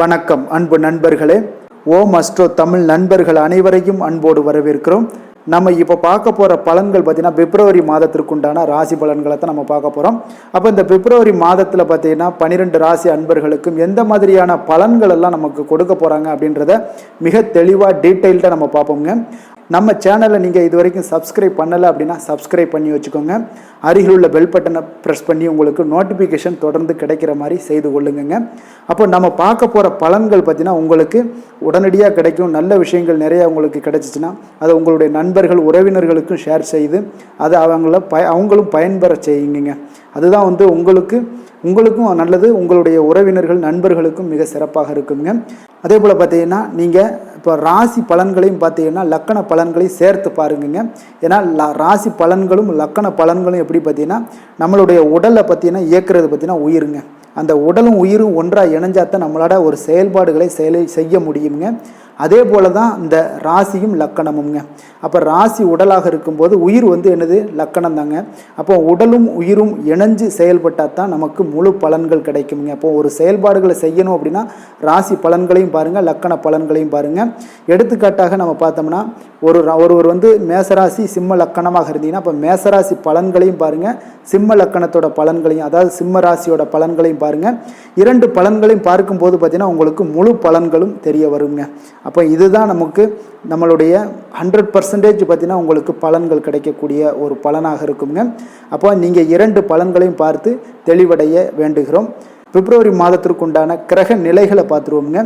வணக்கம் அன்பு நண்பர்களே. ஓம் அஸ்ட்ரோ தமிழ் நண்பர்கள் அனைவரையும் அன்போடு வரவேற்கிறோம். நம்ம இப்போ பார்க்க போகிற பலன்கள் பார்த்தீங்கன்னா பிப்ரவரி மாதத்திற்குண்டான ராசி பலன்களை தான் நம்ம பார்க்க போகிறோம் அப்போ இந்த பிப்ரவரி மாதத்தில் பார்த்தீங்கன்னா பன்னிரெண்டு ராசி அன்பர்களுக்கும் எந்த மாதிரியான பலன்கள் எல்லாம் நமக்கு கொடுக்க போகிறாங்க அப்படின்றத மிக தெளிவாக டீட்டெயில்டாக நம்ம பார்ப்போங்க நம்ம சேனலை நீங்கள் இது வரைக்கும் சப்ஸ்கிரைப் பண்ணலை அப்படின்னா சப்ஸ்கிரைப் பண்ணி வச்சுக்கோங்க. அருகில் உள்ள பெல் பட்டனை ப்ரெஸ் பண்ணி உங்களுக்கு நோட்டிஃபிகேஷன் தொடர்ந்து கிடைக்கிற மாதிரி செய்து கொள்ளுங்கங்க. அப்போ நம்ம பார்க்க போகிற பலன்கள் பார்த்தீங்கன்னா உங்களுக்கு உடனடியாக கிடைக்கும். நல்ல விஷயங்கள் நிறையா உங்களுக்கு கிடைச்சிச்சின்னா அதை உங்களுடைய நண்பர்கள் உறவினர்களுக்கும் ஷேர் செய்து அதை அவங்கள ப அவங்களும் பயன்பெற செய்யுங்க அதுதான் வந்து உங்களுக்கு உங்களுக்கும் நல்லது. உங்களுடைய உறவினர்கள் நண்பர்களுக்கும் மிக சிறப்பாக இருக்குங்க. அதே போல் பார்த்தீங்கன்னா நீங்கள் இப்போ ராசி பலன்களையும் பார்த்தீங்கன்னா லக்கண பலன்களையும் சேர்த்து பாருங்கங்க. ஏன்னா ல- ராசி பலன்களும் லக்கண பலன்களும் எப்படி பார்த்தீங்கன்னா நம்மளுடைய உடலை பார்த்தீங்கன்னா இயக்கிறது பார்த்தீங்கன்னா உயிருங்க. அந்த உடலும் உயிரும் ஒன்றாக இணைஞ்சாத்தான் நம்மளால் ஒரு செயல்பாடுகளை செயலை செய்ய முடியுங்க. அதே போல தான் இந்த ராசியும் லக்கணமுங்க. அப்போ ராசி உடலாக இருக்கும்போது உயிர் வந்து என்னது? லக்கணம் தாங்க அப்போ உடலும் உயிரும் இணைஞ்சு செயல்பட்டால் தான் நமக்கு முழு பலன்கள் கிடைக்குங்க. அப்போ ஒரு செயல்பாடுகளை செய்யணும் அப்படின்னா ராசி பலன்களையும் பாருங்கள் லக்கண பலன்களையும் பாருங்கள் எடுத்துக்காட்டாக நம்ம பார்த்தோம்னா ஒரு ஒருவர் வந்து மேசராசி சிம்ம லக்கணமாக இருந்தீங்கன்னா அப்போ மேசராசி பலன்களையும் பாருங்கள் சிம்ம லக்கணத்தோட பலன்களையும் அதாவது சிம்ம ராசியோட பலன்களையும் பாருங்கள் இரண்டு பலன்களையும் பார்க்கும்போது பார்த்தீங்கன்னா உங்களுக்கு முழு பலன்களும் தெரிய வருங்க. அப்போ இதுதான் நமக்கு நம்மளுடைய ஹண்ட்ரட் பர்சன்டேஜ் பார்த்தீங்கன்னா உங்களுக்கு பலன்கள் கிடைக்கக்கூடிய ஒரு பலனாக இருக்குங்க. அப்போ நீங்கள் இரண்டு பலன்களையும் பார்த்து தெளிவடைய வேண்டுகிறோம். பிப்ரவரி மாதத்திற்குண்டான கிரக நிலைகளை பார்த்துருவோம்ங்க.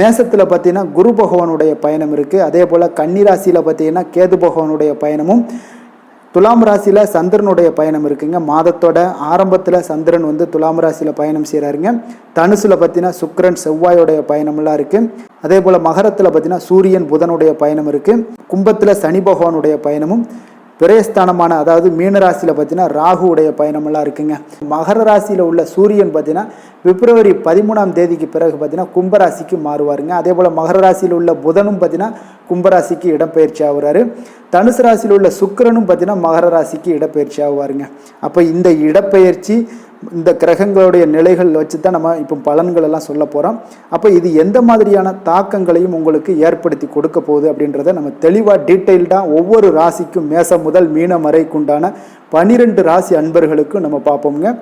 மேசத்தில் பார்த்தீங்கன்னா குரு பகவானுடைய பயணம் இருக்குது அதே போல் கன்னிராசியில் பார்த்தீங்கன்னா கேது பகவானுடைய பயணமும் துலாம் ராசியில் சந்திரனுடைய பயணம் இருக்குங்க. மாதத்தோட ஆரம்பத்தில் சந்திரன் வந்து துலாம் ராசியில் பயணம் செய்கிறாருங்க தனுசில் பார்த்தீங்கன்னா சுக்கரன் செவ்வாயோடைய பயணமெல்லாம் இருக்குது அதே போல் மகரத்தில் பார்த்தீங்கன்னா சூரியன் புதனுடைய பயணம் இருக்குது கும்பத்தில் சனி பகவானுடைய பயணமும் பிரேஸ்தானமான அதாவது மீன ராசியில் பார்த்தீங்கன்னா ராகுவுடைய பயணமெல்லாம் இருக்குங்க. மகர ராசியில் உள்ள சூரியன் பார்த்தீங்கன்னா பிப்ரவரி பதிமூணாம் தேதிக்கு பிறகு பார்த்தீங்கன்னா கும்பராசிக்கு மாறுவாருங்க. அதே போல் மகர ராசியில் உள்ள புதனும் பார்த்தீங்கன்னா கும்பராசிக்கு இடப்பெயர்ச்சி ஆகுறாரு. தனுசு ராசியில் உள்ள சுக்கிரனும் பார்த்தீங்கன்னா மகர ராசிக்கு இடப்பெயர்ச்சி ஆகுவாருங்க. அப்போ இந்த இடப்பெயர்ச்சி இந்த கிரகங்களுடைய நிலைகள் வச்சு தான் நம்ம இப்போ பலன்கள் எல்லாம் சொல்ல போகிறோம் அப்போ இது எந்த மாதிரியான தாக்கங்களையும் உங்களுக்கு ஏற்படுத்தி கொடுக்க போகுது அப்படின்றத நம்ம தெளிவாக டீட்டெயில்டாக ஒவ்வொரு ராசிக்கும் மேசம் முதல் மீனம் வரைக்குண்டான பனிரெண்டு ராசி அன்பர்களுக்கும் நம்ம பார்ப்போங்க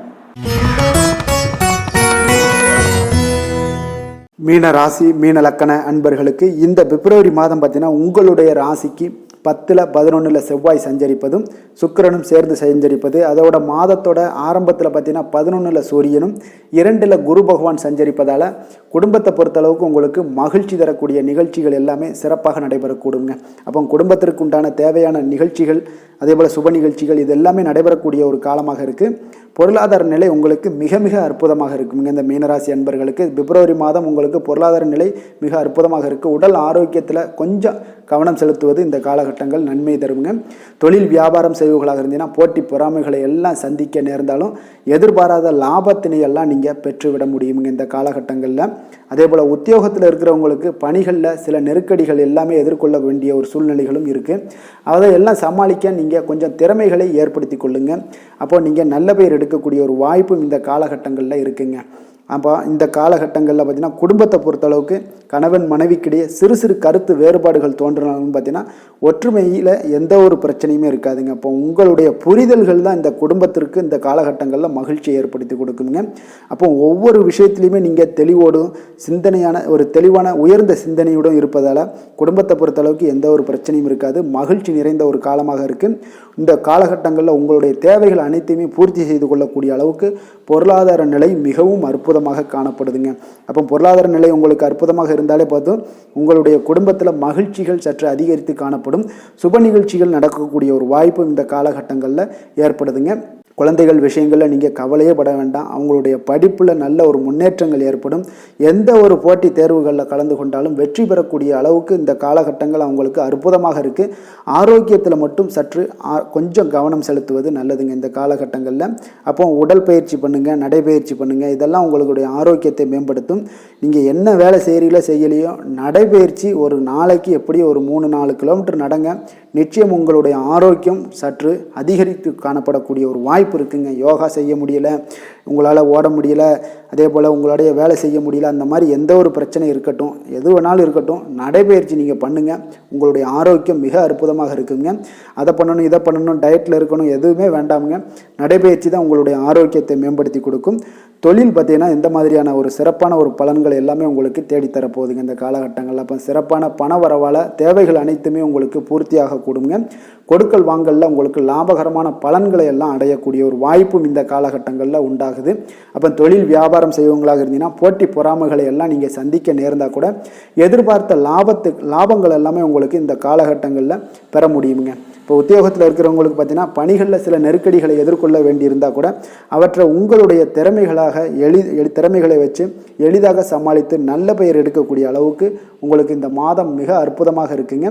மீன ராசி மீன லக்கண அன்பர்களுக்கு இந்த பிப்ரவரி மாதம் பார்த்தீங்கன்னா உங்களுடைய ராசிக்கு பத்தில் பதினொன்றில் செவ்வாய் சஞ்சரிப்பதும் சுக்கிரனும் சேர்ந்து சஞ்சரிப்பது அதோட மாதத்தோட ஆரம்பத்தில் பார்த்தீங்கன்னா பதினொன்றில் சூரியனும் இரண்டில் குரு பகவான் சஞ்சரிப்பதால் குடும்பத்தை பொறுத்தளவுக்கு உங்களுக்கு மகிழ்ச்சி தரக்கூடிய நிகழ்ச்சிகள் எல்லாமே சிறப்பாக நடைபெறக்கூடுங்க. அப்போ குடும்பத்திற்கு உண்டான தேவையான நிகழ்ச்சிகள் அதே போல் சுப நிகழ்ச்சிகள் இது எல்லாமே நடைபெறக்கூடிய ஒரு காலமாக இருக்குது பொருளாதார நிலை உங்களுக்கு மிக மிக அற்புதமாக இருக்குங்க. இந்த மீனராசி அன்பர்களுக்கு பிப்ரவரி மாதம் உங்களுக்கு பொருளாதார நிலை மிக அற்புதமாக இருக்குது உடல் ஆரோக்கியத்தில் கொஞ்சம் கவனம் செலுத்துவது இந்த காலகட்டங்கள் நன்மை தருங்க. தொழில் வியாபாரம் செய்வர்களாக இருந்தீங்கன்னா போட்டி பொறாமைகளை எல்லாம் சந்திக்க நேர்ந்தாலும் எதிர்பாராத லாபத்தினை எல்லாம் நீங்கள் பெற்றுவிட முடியுங்க இந்த காலகட்டங்களில். அதே போல் உத்தியோகத்தில் இருக்கிறவங்களுக்கு பணிகளில் சில நெருக்கடிகள் எல்லாமே எதிர்கொள்ள வேண்டிய ஒரு சூழ்நிலைகளும் இருக்குது அதை எல்லாம் சமாளிக்க நீங்கள் கொஞ்சம் திறமைகளை ஏற்படுத்தி கொள்ளுங்க. அப்போது நீங்கள் நல்ல பெயர் எடுக்கக்கூடிய ஒரு வாய்ப்பும் இந்த காலகட்டங்களில் இருக்குங்க. அப்போ இந்த காலகட்டங்களில் பார்த்தீங்கன்னா குடும்பத்தை பொறுத்தளவுக்கு கணவன் மனைவிக்கிடையே சிறு சிறு கருத்து வேறுபாடுகள் தோன்றினாலும் பார்த்தீங்கன்னா ஒற்றுமையில் எந்த ஒரு பிரச்சனையுமே இருக்காதுங்க. அப்போ உங்களுடைய புரிதல்கள் தான் இந்த குடும்பத்திற்கு இந்த காலகட்டங்களில் மகிழ்ச்சி ஏற்படுத்தி கொடுக்குங்க. அப்போ ஒவ்வொரு விஷயத்துலையுமே நீங்கள் தெளிவோடும் சிந்தனையான ஒரு தெளிவான உயர்ந்த சிந்தனையோடும் இருப்பதால் குடும்பத்தை பொறுத்தளவுக்கு எந்த ஒரு பிரச்சனையும் இருக்காது. மகிழ்ச்சி நிறைந்த ஒரு காலமாக இருக்குது இந்த காலகட்டங்களில் உங்களுடைய தேவைகள் அனைத்தையுமே பூர்த்தி செய்து கொள்ளக்கூடிய அளவுக்கு பொருளாதார நிலை மிகவும் அற்புதம் அற்புதமாக காணப்படுதுங்க. அப்போ பொருளாதார நிலை உங்களுக்கு அற்புதமாக இருந்தாலே பார்த்தோம் உங்களுடைய குடும்பத்தில் மகிழ்ச்சிகள் சற்று அதிகரித்து காணப்படும். சுப நிகழ்ச்சிகள் நடக்கக்கூடிய ஒரு வாய்ப்பு இந்த காலகட்டங்களில் ஏற்படுதுங்க. குழந்தைகள் விஷயங்களில் நீங்கள் கவலையே பட வேண்டாம். அவங்களுடைய படிப்பில் நல்ல ஒரு முன்னேற்றங்கள் ஏற்படும். எந்த ஒரு போட்டி தேர்வுகளில் கலந்து கொண்டாலும் வெற்றி பெறக்கூடிய அளவுக்கு இந்த காலகட்டங்கள் அவங்களுக்கு அற்புதமாக இருக்குது ஆரோக்கியத்தில் மட்டும் சற்று ஆ- கொஞ்சம் கவனம் செலுத்துவது நல்லதுங்க இந்த காலகட்டங்களில். அப்போ உடல் பயிற்சி பண்ணுங்கள் நடைபயிற்சி பண்ணுங்கள் இதெல்லாம் உங்களுடைய ஆரோக்கியத்தை மேம்படுத்தும். நீங்கள் என்ன வேலை செய்கிறீங்களோ செய்யலையோ நடைபயிற்சி ஒரு நாளைக்கு எப்படியும் ஒரு மூணு நாலு கிலோமீட்டர் நடங்க. நிச்சயம் உங்களுடைய ஆரோக்கியம் சற்று அதிகரித்து காணப்படக்கூடிய ஒரு வாய்ப்பு இருக்குங்க. யோகா செய்ய முடியல உங்களால் ஓட முடியல அதே போல் உங்களுடைய வேலை செய்ய முடியல அந்த மாதிரி எந்த ஒரு பிரச்சனை இருக்கட்டும் எது வேணாலும் இருக்கட்டும் நடைபயிற்சி நீங்கள் பண்ணுங்கள் உங்களுடைய ஆரோக்கியம் மிக அற்புதமாக இருக்குங்க. அதை பண்ணணும் இதை பண்ணணும் டயட்டில் இருக்கணும் எதுவுமே வேண்டாமுங்க. நடைபயிற்சி தான் உங்களுடைய ஆரோக்கியத்தை மேம்படுத்தி கொடுக்கும். தொழில் பார்த்தீங்கன்னா எந்த மாதிரியான ஒரு சிறப்பான ஒரு பலன்கள் எல்லாமே உங்களுக்கு தேடித்தரப்போகுதுங்க இந்த காலகட்டங்களில். அப்போ சிறப்பான பண வரவால் தேவைகள் அனைத்துமே உங்களுக்கு பூர்த்தியாக கூடுங்க. கொடுக்கல் வாங்கலில் உங்களுக்கு லாபகரமான பலன்களை எல்லாம் அடையக்கூடிய ஒரு வாய்ப்பும் இந்த காலகட்டங்களில் உண்டாகுது. அப்போ தொழில் வியாபாரம் செய்வங்களாக இருந்தீங்கன்னா போட்டி பொறாமைகளை எல்லாம் நீங்கள் சந்திக்க நேர்ந்தால் கூட எதிர்பார்த்த லாபத்து லாபங்கள் எல்லாமே உங்களுக்கு இந்த காலகட்டங்களில் பெற முடியுங்க. இப்போ உத்தியோகத்தில் இருக்கிறவங்களுக்கு பார்த்தீங்கன்னா பணிகளில் சில நெருக்கடிகளை எதிர்கொள்ள வேண்டியிருந்தால் கூட அவற்றை உங்களுடைய திறமைகளை எளிதாக எளி எளி திறமைகளை வச்சு எளிதாக சமாளித்து நல்ல பெயர் எடுக்கக்கூடிய அளவுக்கு உங்களுக்கு இந்த மாதம் மிக அற்புதமாக இருக்குங்க.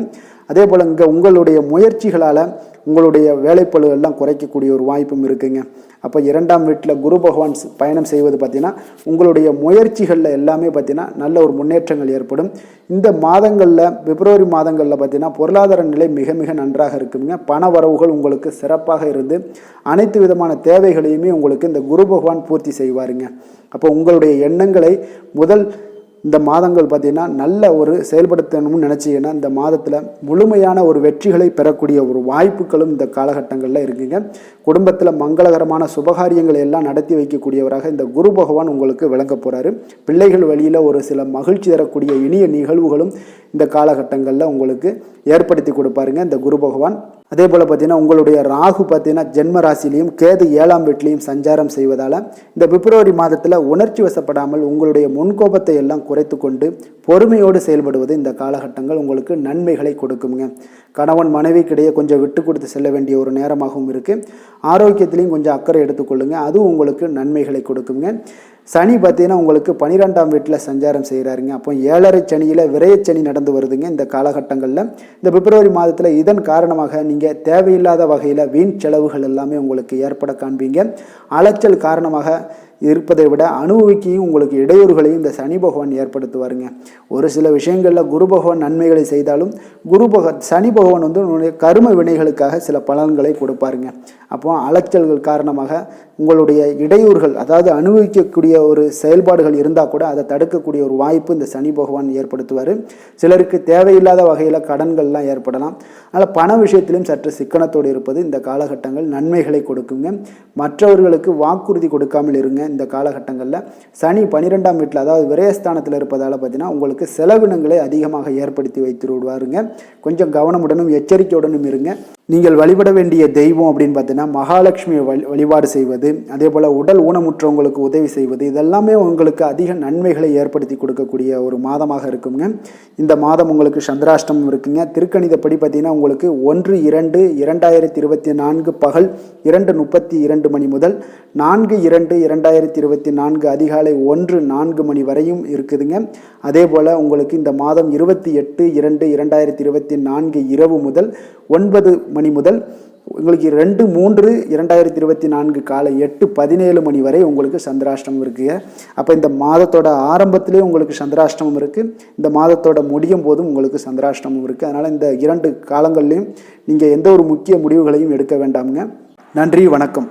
அதே போல் இங்கே உங்களுடைய முயற்சிகளால் உங்களுடைய வேலைப்பளு எல்லாம் குறைக்கக்கூடிய ஒரு வாய்ப்பும் இருக்குங்க. அப்போ இரண்டாம் வீட்டில் குரு பகவான் பயணம் செய்வது பார்த்தீங்கன்னா உங்களுடைய முயற்சிகளில் எல்லாமே பார்த்தீங்கன்னா நல்ல ஒரு முன்னேற்றங்கள் ஏற்படும். இந்த மாதங்களில் பிப்ரவரி மாதங்களில் பார்த்தீங்கன்னா பொருளாதார நிலை மிக மிக நன்றாக இருக்குங்க. பண வரவுகள் உங்களுக்கு சிறப்பாக இருந்து அனைத்து விதமான தேவைகளையுமே உங்களுக்கு இந்த குரு பகவான் பூர்த்தி செய்வாருங்க. அப்போ உங்களுடைய எண்ணங்களை முதல் இந்த மாதங்கள் பார்த்தீங்கன்னா நல்ல ஒரு செயல்படுத்தணும்னு நினச்சிங்கன்னா இந்த மாதத்தில் முழுமையான ஒரு வெற்றிகளை பெறக்கூடிய ஒரு வாய்ப்புகளும் இந்த காலகட்டங்களில் இருக்குங்க. குடும்பத்தில் மங்களகரமான சுபகாரியங்களை எல்லாம் நடத்தி வைக்கக்கூடியவராக இந்த குரு பகவான் உங்களுக்கு விளங்க போகிறாரு பிள்ளைகள் வழியில் ஒரு சில மகிழ்ச்சி தரக்கூடிய இனிய நிகழ்வுகளும் இந்த காலகட்டங்களில் உங்களுக்கு ஏற்படுத்தி கொடுப்பாருங்க. இந்த குரு பகவான் அதே போல் பார்த்தீங்கன்னா உங்களுடைய ராகு பார்த்தீங்கன்னா ஜென்ம ராசிலையும் கேது ஏழாம் வீட்லையும் சஞ்சாரம் செய்வதால் இந்த பிப்ரவரி மாதத்தில் உணர்ச்சி வசப்படாமல் உங்களுடைய முன்கோபத்தை எல்லாம் குறைத்து கொண்டு பொறுமையோடு செயல்படுவது இந்த காலகட்டங்கள் உங்களுக்கு நன்மைகளை கொடுக்குங்க. கணவன் மனைவிக்கிடையே கொஞ்சம் விட்டு கொடுத்து செல்ல வேண்டிய ஒரு நேரமாகவும் இருக்குது ஆரோக்கியத்திலையும் கொஞ்சம் அக்கறை எடுத்துக்கொள்ளுங்க அதுவும் உங்களுக்கு நன்மைகளை கொடுக்குங்க. சனி பார்த்தீங்கன்னா உங்களுக்கு பனிரெண்டாம் வீட்டில் சஞ்சாரம் செய்கிறாருங்க அப்போ ஏழரை சனியில் விரையச்சனி நடந்து வருதுங்க இந்த காலகட்டங்களில். இந்த பிப்ரவரி மாதத்தில் இதன் காரணமாக நீங்கள் தேவையில்லாத வகையில் வீண் செலவுகள் எல்லாமே உங்களுக்கு ஏற்பட காண்பீங்க. அலைச்சல் காரணமாக இருப்பதை விட அனுபவிக்கையும் உங்களுக்கு இடையூறுகளையும் இந்த சனி பகவான் ஏற்படுத்துவாருங்க. ஒரு சில விஷயங்களில் குரு பகவான் நன்மைகளை செய்தாலும் குரு பக சனி பகவான் வந்து உங்களுடைய கரும வினைகளுக்காக சில பலன்களை கொடுப்பாருங்க. அப்போ அலைச்சல்கள் காரணமாக உங்களுடைய இடையூறுகள் அதாவது அனுபவிக்கக்கூடிய ஒரு செயல்பாடுகள் இருந்தால் கூட அதை தடுக்கக்கூடிய ஒரு வாய்ப்பு இந்த சனி பகவான் ஏற்படுத்துவார். சிலருக்கு தேவையில்லாத வகையில் கடன்கள்லாம் ஏற்படலாம். அதனால் பண விஷயத்திலும் சற்று சிக்கனத்தோடு இருப்பது இந்த காலகட்டங்கள் நன்மைகளை கொடுக்குங்க. மற்றவர்களுக்கு வாக்குறுதி கொடுக்காமல் இருங்க. இந்த காலகட்டங்களில் சனி பன்னிரெண்டாம் வீட்டில் அதாவது விரயஸ்தானத்தில் இருப்பதால் பார்த்தீங்கன்னா உங்களுக்கு செலவினங்களை அதிகமாக ஏற்படுத்தி வைத்து விடுவாருங்க கொஞ்சம் கவனமுடனும் எச்சரிக்கையுடனும் இருங்க. நீங்கள் வழிபட வேண்டிய தெய்வம் அப்படின்னு பார்த்தீங்கன்னா மகாலட்சுமியை வழி வழிபாடு செய்வது அதே போல் உடல் ஊனமுற்றவங்களுக்கு உதவி செய்வது இதெல்லாமே உங்களுக்கு அதிக நன்மைகளை ஏற்படுத்தி கொடுக்கக்கூடிய ஒரு மாதமாக இருக்குங்க. இந்த மாதம் உங்களுக்கு சந்திராஷ்டமம் இருக்குங்க. திருக்கணிதப்படி பார்த்தீங்கன்னா உங்களுக்கு ஒன்று இரண்டு இரண்டாயிரத்தி இருபத்தி நான்கு பகல் இரண்டு முப்பத்தி இரண்டு மணி முதல் நான்கு இரண்டு இரண்டாயிரத்தி இருபத்தி நான்கு அதிகாலை ஒன்று நான்கு மணி வரையும் இருக்குதுங்க. அதே போல் உங்களுக்கு இந்த மாதம் இருபத்தி எட்டு இரண்டு இரண்டாயிரத்தி இருபத்தி நான்கு இரவு முதல் ஒன்பது மணி முதல் உங்களுக்கு ரெண்டு மூன்று இரண்டாயிரத்தி இருபத்தி நான்கு காலை எட்டு பதினேழு மணி வரை உங்களுக்கு சந்திராஷ்டமம் இருக்குங்க அப்போ இந்த மாதத்தோட ஆரம்பத்திலே உங்களுக்கு சந்திராஷ்டமம் இருக்குது இந்த மாதத்தோட முடியும் போதும் உங்களுக்கு சந்திராஷ்டமம் இருக்குது அதனால் இந்த இரண்டு காலங்கள்லையும் நீங்கள் எந்த ஒரு முக்கிய முடிவுகளையும் எடுக்க வேண்டாமுங்க. நன்றி வணக்கம்.